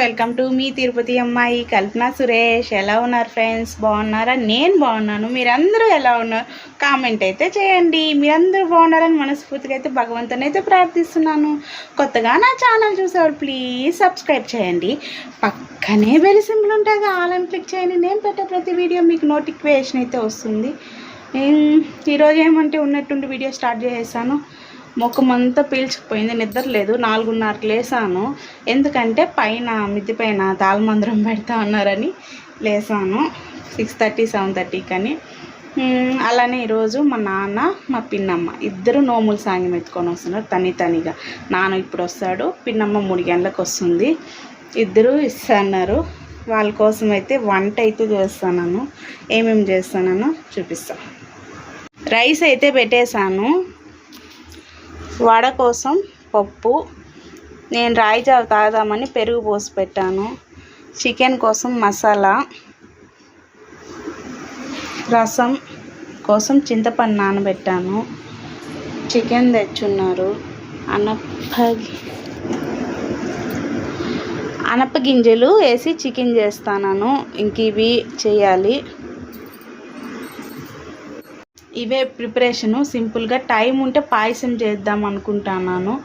Welcome to me Tirupati అమ్మాయి కల్పన సురేష్. ఎలా ఉన్నారు ఫ్రెండ్స్? బాగున్నారా? నేను బాగున్నాను. మీరందరూ ఎలా ఉన్నారు? కామెంట్ అయితే చేయండి. మీరందరూ బాగున్నారని మనస్ఫూర్తిగా అయితే భగవంతుని అయితే ప్రార్థిస్తున్నాను. కొత్తగా నా ఛానల్ చూసేవారు ప్లీజ్ సబ్స్క్రైబ్ చేయండి. పక్కనే బెల్ సింబల్ ఉంటుంది ఆల్ క్లిక్ చేయండి. నేను పెట్టే ప్రతి వీడియో మీకు నోటిఫికేషన్ అయితే వస్తుంది. ఈరోజు ఏమంటే ఉన్నట్టుండి వీడియో స్టార్ట్ చేసేసాను. ముఖం అంతా పీల్చుకుపోయింది నిద్ర లేదు. నాలుగున్నరకు లేసాను. ఎందుకంటే పైన మిద్ది పైన తాళమందరం పెడతా ఉన్నారని లేసాను. సిక్స్ థర్టీ సెవెన్ థర్టీకి అని. అలానే ఈరోజు మా నాన్న మా పిన్నమ్మ ఇద్దరు నోములు సాంగ్యం ఎత్తుకొని వస్తున్నారు తని తనిగా. నాన్న ఇప్పుడు వస్తాడు పిన్నమ్మ మూడు గంటలకు వస్తుంది. ఇద్దరు ఇస్తున్నారు. వాళ్ళ కోసం అయితే వంట అయితే చేస్తాను ఏమేమి చేస్తానో చూపిస్తాను రైస్ అయితే పెట్టేశాను. వడ కోసం పప్పు. నేను రాయిజావ తాగుదామని పెరుగు పోసి పెట్టాను. చికెన్ కోసం మసాలా. రసం కోసం చింతపండు నానబెట్టాను. చికెన్ తెచ్చున్నారు. అనప అనప గింజలు వేసి చికెన్ చేస్తాను. ఇంక ఇవి చేయాలి. ఇవే ప్రిపరేషను. సింపుల్గా టైం ఉంటే పాయసం చేద్దాం అనుకుంటున్నాను.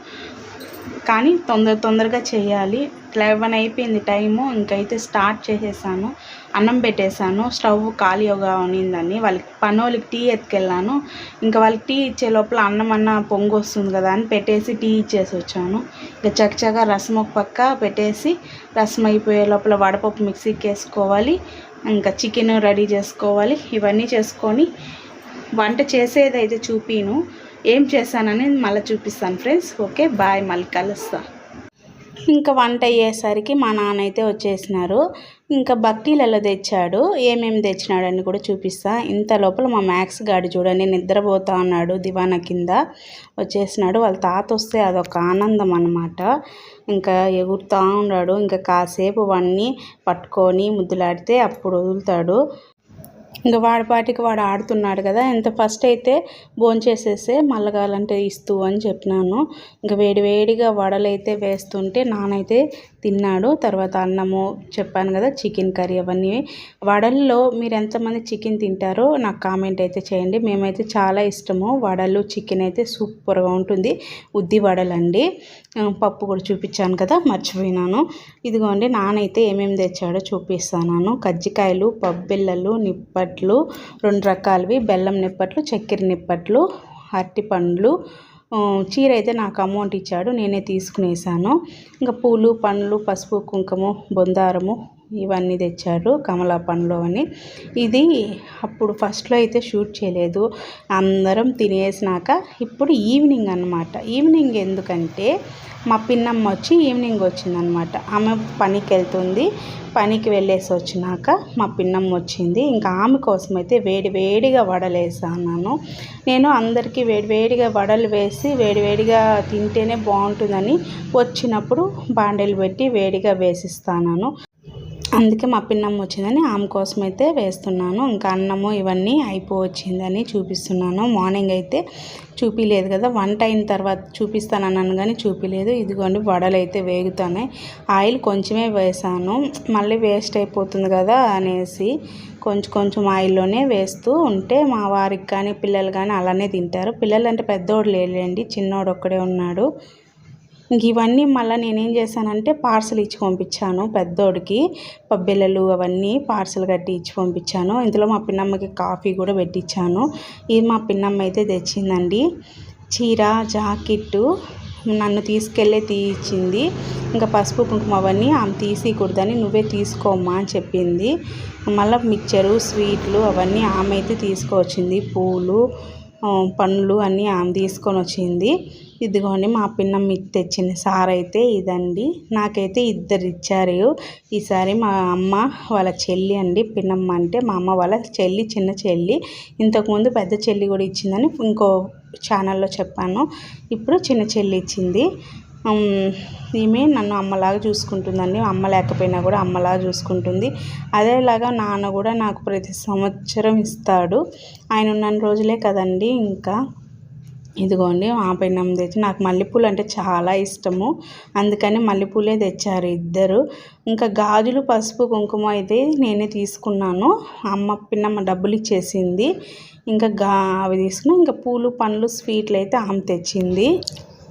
కానీ తొందర తొందరగా చేయాలి. లెవెన్ అయిపోయింది టైము. ఇంకైతే స్టార్ట్ చేసేసాను. అన్నం పెట్టేశాను స్టవ్ ఖాళీగా ఉన్నిందని వాళ్ళకి పనోళ్ళకి టీ ఎత్తుకెళ్ళాను. ఇంకా వాళ్ళకి టీ ఇచ్చే లోపల అన్నం అన్న పొంగు వస్తుంది కదా అని పెట్టేసి టీ ఇచ్చేసి వచ్చాను. ఇంకా చక్చగా రసం ఒక పక్క పెట్టేసి రసం అయిపోయే లోపల వడపప్పు మిక్సీకి వేసుకోవాలి. ఇంకా చికెన్ రెడీ చేసుకోవాలి. ఇవన్నీ చేసుకొని వంట చేసేది అయితే చూపిను. ఏం చేశానని మళ్ళీ చూపిస్తాను ఫ్రెండ్స్. ఓకే బాయ్ మళ్ళీ కలుస్తా ఇంకా వంట అయ్యేసరికి మా నాన్న అయితే వచ్చేసినారు. ఇంకా బక్కీలలో తెచ్చాడు. ఏమేమి తెచ్చినాడని కూడా చూపిస్తా. ఇంత లోపల మా మ్యాక్స్ గాడి చూడండి నిద్రపోతా ఉన్నాడు దివానా కింద. వచ్చేసినాడు. వాళ్ళ తాత వస్తే అదొక ఆనందం అన్నమాట. ఇంకా ఎగురుతూ ఉన్నాడు. ఇంకా కాసేపు వాడిని పట్టుకొని ముద్దులాడితే అప్పుడు వదులుతాడు. ఇంకా వాడి పాటికి వాడు ఆడుతున్నాడు కదా. ఎంత ఫస్ట్ అయితే భోంచేసేసే మళ్ళగాలంటే ఇస్తూ అని చెప్పినాను. ఇంకా వేడి వేడిగా వడలు అయితే వేస్తుంటే నానైతే తిన్నాడు తర్వాత అన్నము చెప్పాను కదా చికెన్ కర్రీ అవన్నీ. వడల్లో మీరు ఎంతమంది చికెన్ తింటారో నాకు కామెంట్ అయితే చేయండి. మేమైతే చాలా ఇష్టము. వడలు చికెన్ అయితే సూపర్గా ఉంటుంది. ఉద్ది వడలండి. పప్పు కూడా చూపించాను కదా మర్చిపోయినాను. ఇదిగోండి నానైతే ఏమేమి తెచ్చాడో చూపిస్తాను కజ్జికాయలు పబ్బిళ్ళలు నిప్పట్లు రెండు రకాలవి. బెల్లం నిప్పట్లు చక్కెర నిప్పట్లు అరటి పండ్లు చీర అయితే నాకు అమౌంట్ ఇచ్చాడు నేనే తీసుకునేసాను. ఇంకా పూలు పండ్లు పసుపు కుంకుమ బొందారము ఇవన్నీ తెచ్చారు కమలా పండ్లు అని. ఇది అప్పుడు ఫస్ట్లో అయితే షూట్ చేయలేదు. అందరం తినేసినాక ఇప్పుడు ఈవినింగ్ అన్నమాట. ఈవినింగ్ ఎందుకంటే మా పిన్నమ్మ వచ్చి ఈవినింగ్ వచ్చిందనమాట ఆమె పనికి వెళ్తుంది పనికి వెళ్ళేసి వచ్చినాక మా పిన్నమ్మ వచ్చింది. ఇంకా ఆమె కోసం అయితే వేడి వేడిగా వడలు వేసాను. నేను అందరికీ వేడి వేడిగా వడలు వేసి వేడివేడిగా తింటేనే బాగుంటుందని వచ్చినప్పుడు బాండీలు పెట్టి వేడిగా వేసిస్తాను. అందుకే మా పిన్నమ్మ వచ్చిందని ఆమె కోసం అయితే వేస్తున్నాను. ఇంకా అన్నము ఇవన్నీ అయిపోవచ్చిందని చూపిస్తున్నాను. మార్నింగ్ అయితే చూపిలేదు కదా. వంట అయిన తర్వాత చూపిస్తానన్నాను కానీ చూపిలేదు. ఇదిగోండి వడలు అయితే వేగుతున్నాయి. ఆయిల్ కొంచెమే వేసాను. మళ్ళీ వేస్ట్ అయిపోతుంది కదా అనేసి కొంచెం కొంచెం ఆయిల్లోనే వేస్తూ ఉంటే మా వారికి కానీ పిల్లలు కానీ అలానే తింటారు. పిల్లలు అంటే పెద్దోడు లేడండి చిన్నోడు ఒక్కడే ఉన్నాడు. ఇంక ఇవన్నీ మళ్ళీ నేనేం చేశానంటే పార్సల్ ఇచ్చి పంపించాను పెద్దోడికి పబ్బిళ్ళలు అవన్నీ పార్సల్ కట్టి ఇచ్చి పంపించాను. ఇందులో మా పిన్నమ్మకి కాఫీ కూడా పెట్టించాను ఇది మా పిన్నమ్మ అయితే తెచ్చిందండి. చీర జాకెట్టు నన్ను తీసుకెళ్ళే తీయించింది ఇంకా పసుపు కుంకుమ అవన్నీ ఆమె తీసికూడదని నువ్వే తీసుకోమ్మా అని చెప్పింది. మళ్ళీ మిక్చరు స్వీట్లు అవన్నీ ఆమె అయితే తీసుకొచ్చింది. పూలు పండ్లు అన్నీ ఆమె తీసుకొని వచ్చింది. ఇదిగోండి మా పిన్నమ్మ మీకు తెచ్చింది. సార్ అయితే ఇదండి. నాకైతే ఇద్దరు ఇచ్చారు. ఈసారి మా అమ్మ వాళ్ళ చెల్లి అండి పిన్నమ్మ అంటే మా అమ్మ వాళ్ళ చెల్లి చిన్న చెల్లి. ఇంతకుముందు పెద్ద చెల్లి కూడా ఇచ్చిందని ఇంకో ఛానల్లో చెప్పాను. ఇప్పుడు చిన్న చెల్లి ఇచ్చింది. ఈమె నన్ను అమ్మలాగా చూసుకుంటుందండి. అమ్మ లేకపోయినా కూడా అమ్మలాగా చూసుకుంటుంది. అదేలాగా నాన్న కూడా నాకు ప్రతి సంవత్సరం ఇస్తాడు. ఆయన ఉన్న రోజులే కదండి ఇంకా. ఇదిగోండి ఆ పెన్నం తెచ్చి నాకు మల్లెపూలు అంటే చాలా ఇష్టము. అందుకని మల్లెపూలే తెచ్చారు ఇద్దరు. ఇంకా గాజులు పసుపు కుంకుమ అయితే నేనే తీసుకున్నాను. అమ్మ పిన్నమ్మ డబ్బులు ఇచ్చేసింది. ఇంకా గా అవి తీసుకున్నా. ఇంకా పూలు పండ్లు స్వీట్లు అయితే ఆమె తెచ్చింది.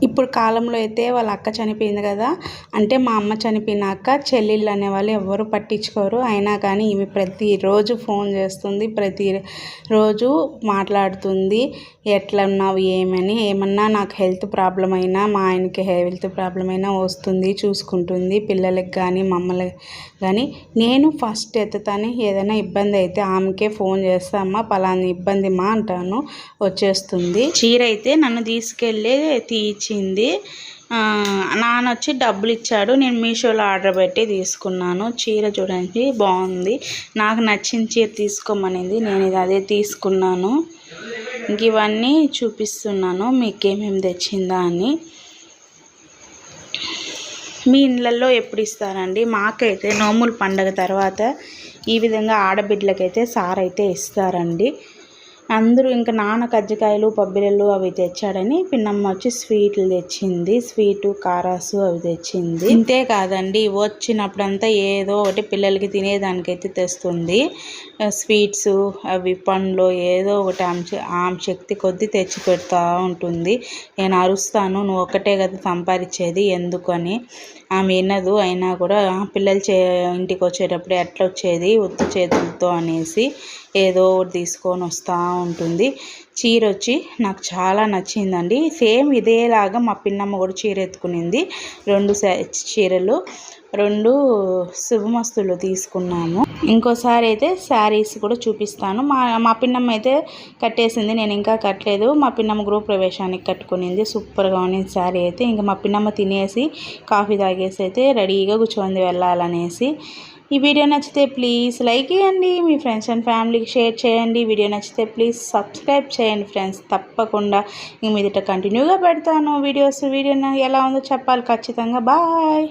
ఇప్పుడు కాలంలో అయితే వాళ్ళ అక్క చనిపోయింది కదా. అంటే మా అమ్మ చనిపోయినాక చెల్లెళ్ళు అనేవాళ్ళు ఎవరు పట్టించుకోరు. అయినా కానీ ఈమె ప్రతిరోజు ఫోన్ చేస్తుంది ప్రతి రోజు మాట్లాడుతుంది. ఎట్లా ఉన్నావు ఏమని? ఏమన్నా నాకు హెల్త్ ప్రాబ్లం అయినా మా ఆయనకి హెల్త్ ప్రాబ్లం అయినా వస్తుంది చూసుకుంటుంది. పిల్లలకి కానీ మమ్మల్ని కానీ. నేను ఫస్ట్ ఎత్తుతాను ఏదైనా ఇబ్బంది అయితే ఆమెకే ఫోన్ చేస్తామా పలాని ఇబ్బంది మా అంటాను. వచ్చేస్తుంది. చీర అయితే నన్ను తీసుకెళ్ళి తీ వచ్చింది. నాన్న వచ్చి డబ్బులు ఇచ్చాడు. నేను మీషోలో ఆర్డర్ పెట్టి తీసుకున్నాను. చీర చూడండి బాగుంది. నాకు నచ్చిన చీర తీసుకోమనింది. నేను ఇది అదే తీసుకున్నాను. ఇంక ఇవన్నీ చూపిస్తున్నాను. మీకు ఏమేమి తెచ్చిందా అని. మీ ఇళ్ళల్లో ఎప్పుడు ఇస్తారండి? మాకైతే నోముల పండగ తర్వాత ఈ విధంగా ఆడబిడ్డలకైతే సార్ అయితే ఇస్తారండి. అందరూ ఇంకా నాన్న కజ్జికాయలు పబ్బిళ్ళు అవి తెచ్చాడని పిన్నమ్మ వచ్చి స్వీట్లు తెచ్చింది. స్వీటు కారాసు అవి తెచ్చింది. ఇంతే కాదండి వచ్చినప్పుడంతా ఏదో ఒకటి పిల్లలకి తినేదానికైతే తెస్తుంది. స్వీట్స్ అవి పండ్లు ఏదో ఒకటి ఆమె ఆమె శక్తి కొద్దీ తెచ్చి పెడతా ఉంటుంది. నేను అరుస్తాను నువ్వు ఒక్కటే కదా సంపాదించేది ఎందుకని? ఆమె వినదు అయినా కూడా పిల్లలు చే ఇంటికి వచ్చేటప్పుడు ఎట్లా వచ్చేది ఉత్తి చేతులతో అనేసి ఏదో ఒకటి తీసుకొని వస్తూ ఉంటుంది. చీర వచ్చి నాకు చాలా నచ్చిందండి. సేమ్ ఇదేలాగా మా పిన్నమ్మ కూడా చీర ఎత్తుకునింది. రెండు చీరలు రెండు శుభమస్తులు తీసుకున్నాము. ఇంకోసారి అయితే శారీస్ కూడా చూపిస్తాను. మా మా పిన్నమ్మ అయితే కట్టేసింది నేను ఇంకా కట్టలేదు. మా పిన్నమ్మ గృహ ప్రవేశానికి కట్టుకునింది. సూపర్గా ఉన్నింది శారీ అయితే. ఇంకా మా పిన్నమ్మ తినేసి కాఫీ తాగేసి అయితే రెడీగా కూర్చోంది వెళ్ళాలనేసి. ఈ వీడియో నచ్చితే ప్లీజ్ లైక్ చేయండి మీ ఫ్రెండ్స్ అండ్ ఫ్యామిలీకి షేర్ చేయండి. వీడియో నచ్చితే ప్లీజ్ సబ్స్క్రైబ్ చేయండి ఫ్రెండ్స్. తప్పకుండా ఇంక మీదట కంటిన్యూగా పెడతాను వీడియోస్. వీడియో ఎలా ఉందో చెప్పాలి ఖచ్చితంగా. బాయ్.